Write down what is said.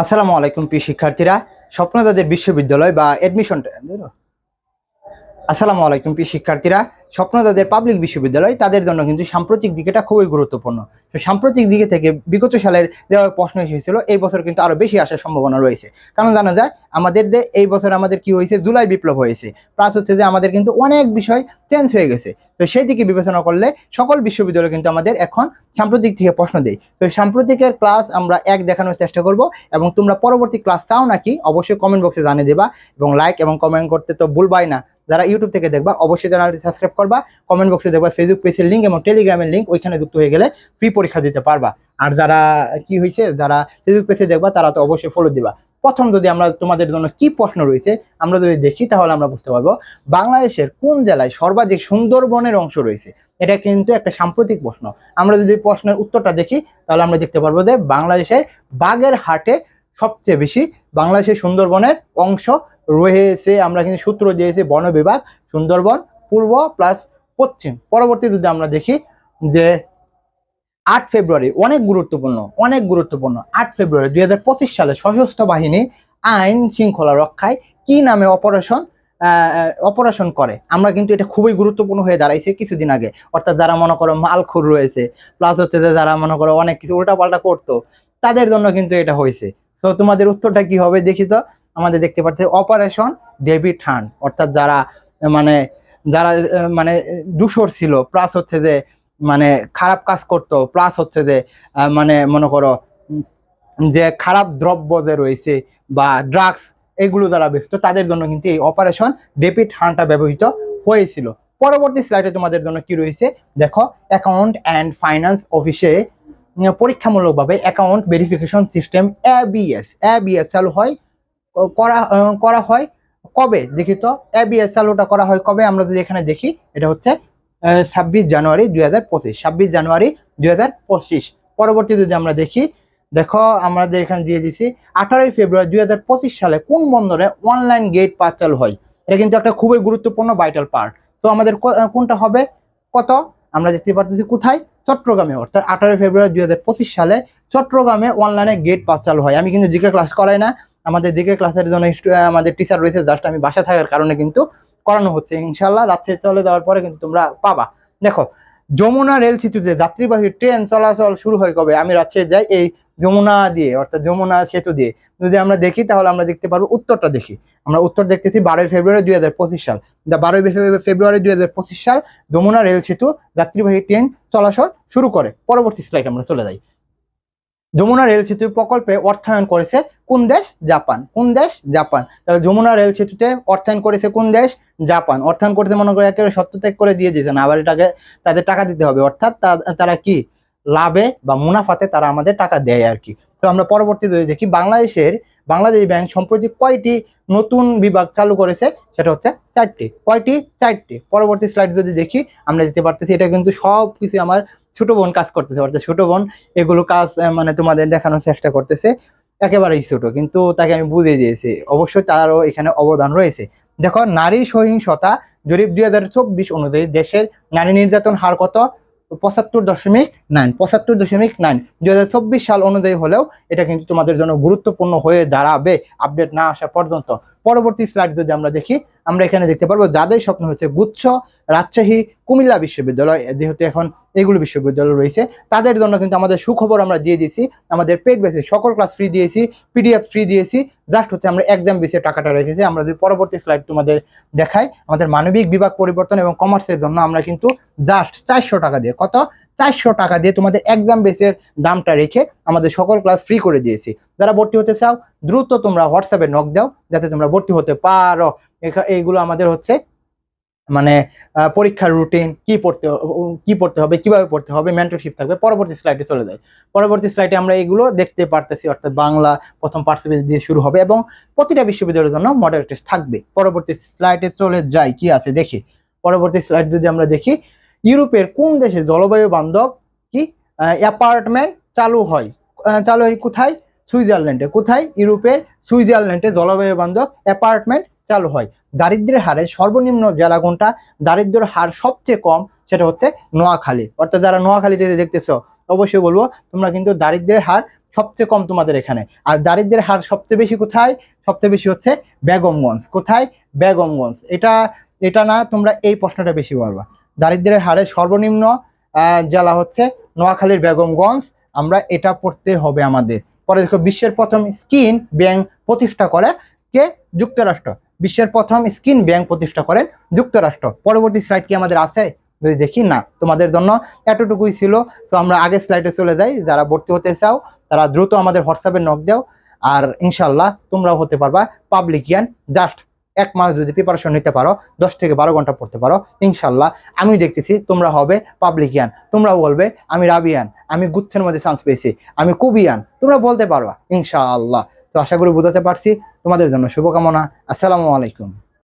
আসসালামু আলাইকুম প্রিয় শিক্ষার্থীরা স্বপ্নদাদের বিশ্ববিদ্যালয় বা অ্যাডমিশন আসসালামু আলাইকুম প্রিয় শিক্ষার্থীরা। স্বপ্নদাদের পাবলিক বিশ্ববিদ্যালয়, তাদের জন্য কিন্তু সাম্প্রতিক দিকেটা খুবই গুরুত্বপূর্ণ। তো সাম্প্রতিক দিকে থেকে বিগত সালের দেওয়া প্রশ্ন এসেছিল, এই বছর কিন্তু আরও বেশি আসার সম্ভাবনা রয়েছে। কারণ জানা যায়, আমাদের যে এই বছর আমাদের কি হয়েছে? জুলাই বিপ্লব হয়েছে। প্লাস হচ্ছে যে আমাদের কিন্তু অনেক বিষয় চেঞ্জ হয়ে গেছে। তো সেই দিকে বিবেচনা করলে সকল বিশ্ববিদ্যালয় কিন্তু আমাদের এখন সাম্প্রতিক থেকে প্রশ্ন দেয়। তো সাম্প্রতিকের ক্লাস আমরা এক দেখানোর চেষ্টা করব এবং তোমরা পরবর্তী ক্লাস চাও নাকি, অবশ্যই কমেন্ট বক্সে জানিয়ে দেবা এবং লাইক এবং কমেন্ট করতে তো ভুলবাই না। যারা ইউটিউব থেকে দেখবা, অবশ্যই চ্যানেলটি সাবস্ক্রাইব করবা। কমেন্ট বক্সে দেখবা ফেসবুক পেজের লিঙ্ক এবং টেলিগ্রামের লিঙ্ক ওইখানে যুক্ত হয়ে গেলে ফ্রি পরীক্ষা দিতে পারবা। আর যারা কি হয়েছে যারা ফেসবুক পেজে দেখবা, তারা তো অবশ্যই ফলো দিবা। প্রথম যদি আমরা তোমাদের জন্য কি প্রশ্ন রয়েছে, আমরা যদি দেখি, তাহলে আমরা বুঝতে পারব বাংলাদেশের কোন জেলায় সর্বাধিক সুন্দরবনের অংশ রয়েছে। এটা কিন্তু একটা সাম্প্রতিক প্রশ্ন। আমরা যদি প্রশ্নের উত্তরটা দেখি, তাহলে আমরা দেখতে পারব যে বাংলাদেশের বাগের হাটে সবচেয়ে বেশি বাংলাদেশের সুন্দরবনের অংশ রয়েছে, আমরা কিন্তু সূত্র দিয়েছি বন বিভাগ, সুন্দরবন, পূর্ব প্লাস পশ্চিম। পরবর্তী যদি আমরা দেখি যে আট ফেব্রুয়ারি, অনেক গুরুত্বপূর্ণ অনেক গুরুত্বপূর্ণ। আট ফেব্রুয়ারি দুই হাজার পঁচিশ সালে সশস্ত্র বাহিনী আইন শৃঙ্খলা রক্ষায় কি নামে অপারেশন অপারেশন করে? আমরা কিন্তু এটা খুবই গুরুত্বপূর্ণ হয়ে দাঁড়াইছে কিছুদিন আগে। অর্থাৎ যারা মনে করো মালখুর রয়েছে প্লাস হচ্ছে যে যারা মনে করো অনেক কিছু উল্টাপাল্টা করতো, তাদের জন্য কিন্তু এটা হয়েছে। তো তোমাদের উত্তরটা কি হবে দেখি তো? আমাদের দেখতে পাচ্ছি অপারেশন ডেভিড হান্ট অর্থাৎ যারা মানে যারা মানে দূষর ছিল প্লাস হচ্ছে যে মানে খারাপ কাজ করতো প্লাস হচ্ছে যে মানে মনে করো, যে খারাপ দ্রব্য যে রয়েছে বা ড্রাগস এগুলো যারা বেচতো, তাদের জন্য কিন্তু এই অপারেশন ডেভিড হান্টটা ব্যবহৃত হয়েছিল। পরবর্তী স্লাইডে তোমাদের জন্য কি রয়েছে? দেখো অ্যাকাউন্ট অ্যান্ড ফাইন্যান্স অফিসে পরীক্ষামূলকভাবে account verification system ABS ABS চালু হয় করা করা হয় কবে দেখি তো এবিএস চালুটা করা হয় কবে? আমরা যদি এখানে দেখি, এটা হচ্ছে ছাব্বিশ জানুয়ারি দুই হাজার পঁচিশ, ছাব্বিশ জানুয়ারি দুই হাজার পঁচিশ। পরবর্তী যদি আমরা দেখি, দেখো আমাদের এখানে দিয়ে দিছি, আঠারোই ফেব্রুয়ারি দুই হাজার পঁচিশ সালে কোন বন্দরে অনলাইন গেট পাস চালু হয়? এটা কিন্তু একটা খুবই গুরুত্বপূর্ণ ভাইটাল পার্ট তো আমাদের কোনটা হবে? কত? আমরা দেখতে পাচ্ছি কোথায়? চট্টগ্রামে। অর্থাৎ আঠারোই ফেব্রুয়ারি দুই হাজার পঁচিশ সালে চট্টগ্রামে অনলাইনে গেট পাস চালু হয়। আমি কিন্তু জিকে ক্লাস করাই না। আমাদের দিকে ক্লাসের জন্য আমাদের টিচার রয়েছে জাস্ট আমি বাসা থাকার কারণে কিন্তু করানো হচ্ছে। ইনশাল্লাহ রাত্রে চলে যাওয়ার পরে কিন্তু তোমরা পাবা। দেখো, যমুনা রেল সেতুতে যাত্রীবাহী ট্রেন চলাচল শুরু হয় কবে? আমি রাজশাহী যাই এই যমুনা দিয়ে, অর্থাৎ যমুনা সেতু দিয়ে। যদি আমরা দেখি, তাহলে আমরা দেখতে পারব উত্তরটা দেখি। আমরা উত্তর দেখতেছি বারোই ফেব্রুয়ারি দুই হাজার পঁচিশ সাল। বারোই ফেব্রুয়ারি দুই হাজার পঁচিশ সাল যমুনা রেল সেতু যাত্রীবাহী ট্রেন চলাচল শুরু করে। পরবর্তী স্লাইড আমরা চলে যাই। যমুনা রেল সেতু প্রকল্পে অর্থায়ন করেছে কোন দেশ? জাপান। কোন দেশ? জাপান। তাহলে যমুনা রেল সেতুতে অর্থায়ন করেছে কোন দেশ? জাপান। অর্থায়ন করেছে মনে করে একেবারে সত্যত্যাগ করে দিয়ে দিয়েছে না, আবার এটাকে তাদের টাকা দিতে হবে। অর্থাৎ তারা কি? লাভে বা মুনাফাতে তারা আমাদের টাকা দেয় আর কি। তো আমরা পরবর্তীতে দেখি, বাংলাদেশের, বাংলাদেশ ব্যাংক সম্প্রতি কয়টি নতুন বিভাগ চালু করেছে? সেটা হচ্ছে চারটি। কয়টি? চারটি। পরবর্তী স্লাইড যদি দেখি, আমরা দিতে পারতেছি, এটা কিন্তু সব কিছু আমার ছোট বোন কাজ করতেছে, অর্থাৎ ছোট বোন এগুলো কাজ মানে তোমাদের দেখানোর চেষ্টা করতেছে। একেবারেই ছোট, কিন্তু তাকে আমি বুঝিয়ে দিয়েছি। অবশ্যই তারও এখানে অবদান রয়েছে। দেখো, নারী সহিংসতা জরিপ দুই হাজার চব্বিশ অনুযায়ী দেশের নারী নির্যাতন হার কত? পঁচাত্তর দশমিক নাইন পঁচাত্তর দশমিক নাইন দুই হাজার চব্বিশ সাল অনুযায়ী হলেও এটা কিন্তু তোমাদের জন্য গুরুত্বপূর্ণ হয়ে দাঁড়াবে, আপডেট না আসা পর্যন্ত। পরবর্তী স্লাইড যদি আমরা দেখি, আমরা এখানে দেখতে পারব, যাদের স্বপ্ন হচ্ছে গুচ্ছ রাজশাহী কুমিল্লা বিশ্ববিদ্যালয়, যেহেতু এখন এগুলো বিশ্ববিদ্যালয় রয়েছে। তাদের জন্য কিন্তু আমাদের সুখবর আমরা দিয়ে দিয়েছি। আমাদের পেড বেসে সকল ক্লাস ফ্রি দিয়েছি পিডিএফ ফ্রি দিয়েছি। জাস্ট হচ্ছে আমরা এক্সাম বেসে টাকাটা রেখেছি। আমরা যদি পরবর্তী স্লাইড তোমাদের দেখাই, আমাদের মানবিক বিভাগ পরিবর্তন এবং কমার্সের জন্য আমরা কিন্তু জাস্ট চারশো টাকা দিয়ে, কত? চারশো টাকা দিয়ে তোমাদের এক্সাম বেসের দামটা রেখে আমাদের সকল ক্লাস ফ্রি করে দিয়েছি। যারা ভর্তি হতে চাও, দ্রুত তোমরা হোয়াটসঅ্যাপে নক দাও, যাতে তোমরা ভর্তি হতে পারো। এইগুলো আমাদের হচ্ছে মানে পরীক্ষার রুটিন কি পড়তে কি পড়তে হবে, কীভাবে পড়তে হবে মেন্টরশিপ থাকবে, পরবর্তী স্লাইডে চলে যায় পরবর্তী স্লাইডে আমরা এগুলো দেখতে পারতেছি, অর্থাৎ বাংলা প্রথম পার্সেন্টেজ দিয়ে শুরু হবে এবং প্রতিটা বিশ্ববিদ্যালয়ের জন্য মডেল টেস্ট থাকবে। পরবর্তী স্লাইডে চলে যায় কি আছে দেখি। পরবর্তী স্লাইড যদি আমরা দেখি, ইউরোপের কোন দেশে জলবায়ু বান্ধব কি অ্যাপার্টমেন্ট চালু হয়? চালু হয় কোথায়? সুইজারল্যান্ডে। কোথায়? ইউরোপের সুইজারল্যান্ডে জলবায়ু বান্ধব অ্যাপার্টমেন্ট চালু হয়। দারিদ্র্যের হারে সর্বনিম্ন জেলা কোনটা? দারিদ্র্যের হার সবচেয়ে কম সেটা হচ্ছে নোয়াখালী। অর্থাৎ যারা নোয়াখালীতে দেখতেছো, অবশ্যই বলব, তোমরা কিন্তু দারিদ্র্যের হার সবচেয়ে কম তোমাদের এখানে। আর দারিদ্রের হার সবচেয়ে বেশি কোথায়? সবচেয়ে বেশি হচ্ছে বেগমগঞ্জ। কোথায়? বেগমগঞ্জ। এটা এটা না, তোমরা এই প্রশ্নটা বেশি পারবা। দারিদ্রের হারে সর্বনিম্ন জেলা হচ্ছে নোয়াখালীর বেগমগঞ্জ। আমরা এটা পড়তে হবে আমাদের। পরে দেখো, বিশ্বের প্রথম স্কিন ব্যাংক প্রতিষ্ঠা করে কে? যুক্তরাষ্ট্র। বিশ্বের প্রথম স্কিন ব্যাংক প্রতিষ্ঠা করেন যুক্তরাষ্ট্র। পরবর্তী স্লাইড কি আমাদের আছে? যদি দেখি, না। তোমাদের জন্য এতটুকুই ছিল। তো আমরা আগের স্লাইডে চলে যাই। যারা ভর্তি হতে চাও, তারা দ্রুত আমাদের হোয়াটসঅ্যাপে নক দাও। আর ইনশাল্লাহ তোমরাও হতে পারবা পাবলিকিয়ান জাস্ট এক মাস যদি প্রিপারেশন নিতে পারো, দশ থেকে বারো ঘণ্টা পড়তে পারো। ইনশাল্লাহ আমি দেখতেছি, তোমরা হবে পাবলিকিয়ান তোমরাও বলবে, আমি রাবিয়ান আমি গুচ্ছের মধ্যে চান্স পেয়েছি। আমি কুবিয়ান তোমরা বলতে পারবা, ইনশাআল্লাহ। তো আশা করি বোঝাতে পারছি। তোমাদের জন্য শুভকামনা। আসসালামু আলাইকুম।